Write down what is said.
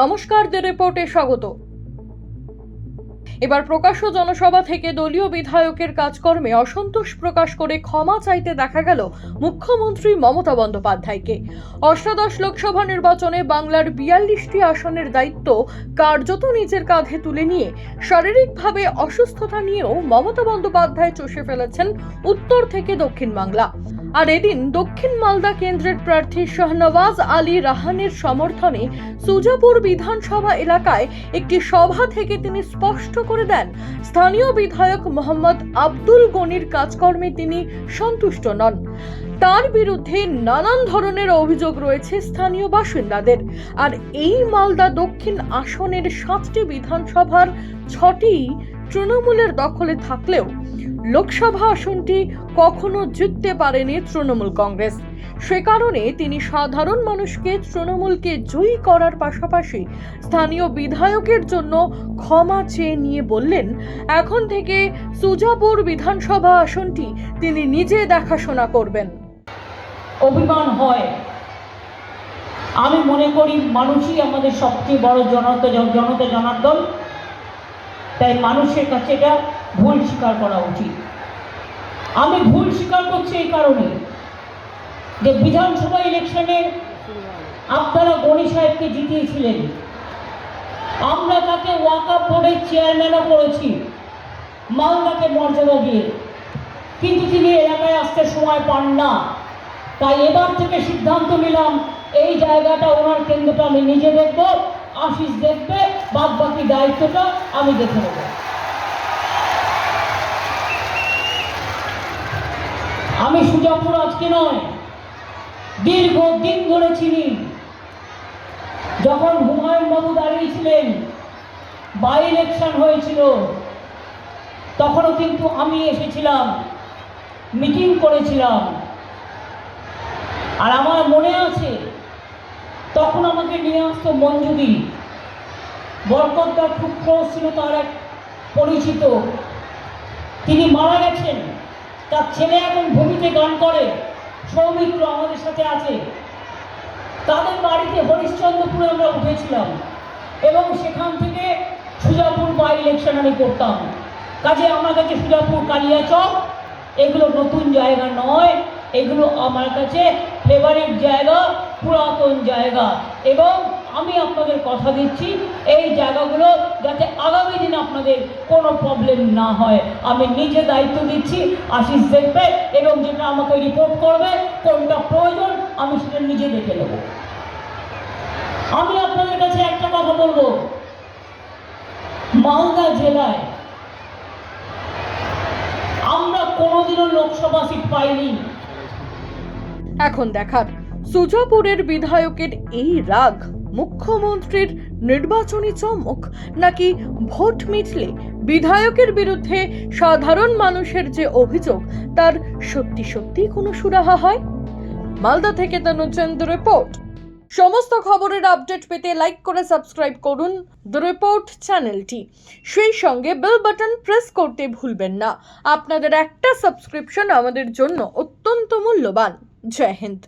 নমস্কার দ্য রিপোর্টে স্বাগত। এবার প্রকাশ্য জনসভা থেকে দলীয় বিধায়কের কাজকর্মে অসন্তোষ প্রকাশ করে ক্ষমা চাইতে দেখা গেল মুখ্যমন্ত্রী মমতা বন্দ্যোপাধ্যায়কে। অষ্টাদশ লোকসভা নির্বাচনে বাংলার বিয়াল্লিশটি আসনের দায়িত্ব কার্যত নিজের কাঁধে তুলে নিয়ে শারীরিকভাবে অসুস্থতা নিয়েও মমতা বন্দ্যোপাধ্যায় চষে ফেলেছেন উত্তর থেকে দক্ষিণ বাংলা। আর এদিন দক্ষিণ মালদা কেন্দ্রের প্রার্থী শাহনওয়াজ আলী রাহানের সমর্থনে সুজাপুর বিধানসভা এলাকায় একটি সভা থেকে তিনি স্পষ্ট করে দেন, স্থানীয় বিধায়ক মোহাম্মদ আব্দুল গনির কাজকর্মে তিনি সন্তুষ্ট নন। তার বিরুদ্ধে নানান ধরনের অভিযোগ রয়েছে স্থানীয় বাসিন্দাদের। আর এই মালদা দক্ষিণ আসনের সাতটি বিধানসভার ছটি তৃণমূলের দখলে থাকলেও লোকসভা আসনটি কখনো জিততে পারেনি তৃণমূল কংগ্রেস। সে কারণে তিনি সাধারণ মানুষকে তৃণমূলকে জয়ী করার পাশাপাশি স্থানীয় বিধায়কের জন্য ক্ষমা চেয়ে নিয়ে বললেন, এখন থেকে সুজাপুর বিধানসভা আসনটি তিনি নিজে দেখাশোনা করবেন। অভিমান হয়। আমি মনে করি মানুষই আমাদের সবচেয়ে বড় জনতা জনতা জনার্দন। তাই মানুষের কাছে এটা ভুল স্বীকার করা উচিত। আমি ভুল স্বীকার করছি এই কারণে যে বিধানসভা ইলেকশনে আপনারা গণি সাহেবকে জিতিয়েছিলেন। আমরা তাকে ওয়াকআপ বোর্ডের চেয়ারম্যানও করেছি, মালদাকে মর্যাদা দিয়ে। কিন্তু তিনি এলাকায় আসতে সময় পান না। তাই এবার থেকে সিদ্ধান্ত নিলাম, এই জায়গাটা ওনার কেন্দ্রটা আমি নিজে দেখব। আশিস দেখবে বাদ বাকি দায়িত্বটা আমি দেখে নেব। আমি সুজাপুর আজকে নয় দীর্ঘ দিন ধরে চিনি। যখন হুমায়ুন বাবু দাঁড়িয়েছিলেন, বাই ইলেকশন হয়েছিল, তখনও কিন্তু আমি এসেছিলাম, মিটিং করেছিলাম। আর আমার মনে আছে তখন আমাকে নিয়ে আসতো মঞ্জুদি। বরকতদার খুব ক্লোজ ছিল তার এক পরিচিত। তিনি মারা গেছেন। তার ছেলে এখন ভূমিতে গান করে। সৌমিত্র আমাদের সাথে আছে। তাদের বাড়িতে হরিশ্চন্দ্রপুরে আমরা উঠেছিলাম এবং সেখান থেকে সুজাপুর বাই ইলেকশন আমি করতাম। কাজে আমার কাছে সুজাপুর, কালিয়াচক, এগুলো নতুন জায়গা নয়। এগুলো আমার কাছে ফেভারিট জায়গা, পুরাতন জায়গা। এবং আমি আপনাদের কথা দিচ্ছি, এই জায়গাগুলো যাতে আগামী দিনে আপনাদের কোনো প্রবলেম না হয়। আমি নিজে দায়িত্ব দিচ্ছি, আশিস দেখবে এবং যেটা আমাকে রিপোর্ট করবে, কোনটা প্রয়োজন, আমি সেটা নিজে দেখে নেব। আমি আপনাদের কাছে একটা কথা বলব। মালদা জেলায় আমরা কোনোদিনও লোকসভা সিট পাইনি। এখন দেখার সুজাপুরের বিধায়কের এই রাগ মুখ্যমন্ত্রীর নির্বাচনী চমক নাকি ভোট মিটলে বিধায়কের বিরুদ্ধে সাধারণ মানুষের যে অভিযোগ, তার সত্যি সত্যি কোনো সুরাহা হয়? মালদা থেকে তনুচন্দ রিপোর্ট। সমস্ত খবরের আপডেট পেতে লাইক করে সাবস্ক্রাইব করুন দ্য রিপোর্ট চ্যানেলটি। সেই সঙ্গে বেল বাটন প্রেস করতে ভুলবেন না। আপনাদের একটা সাবস্ক্রিপশন আমাদের জন্য অত্যন্ত মূল্যবান। জয় হিন্দ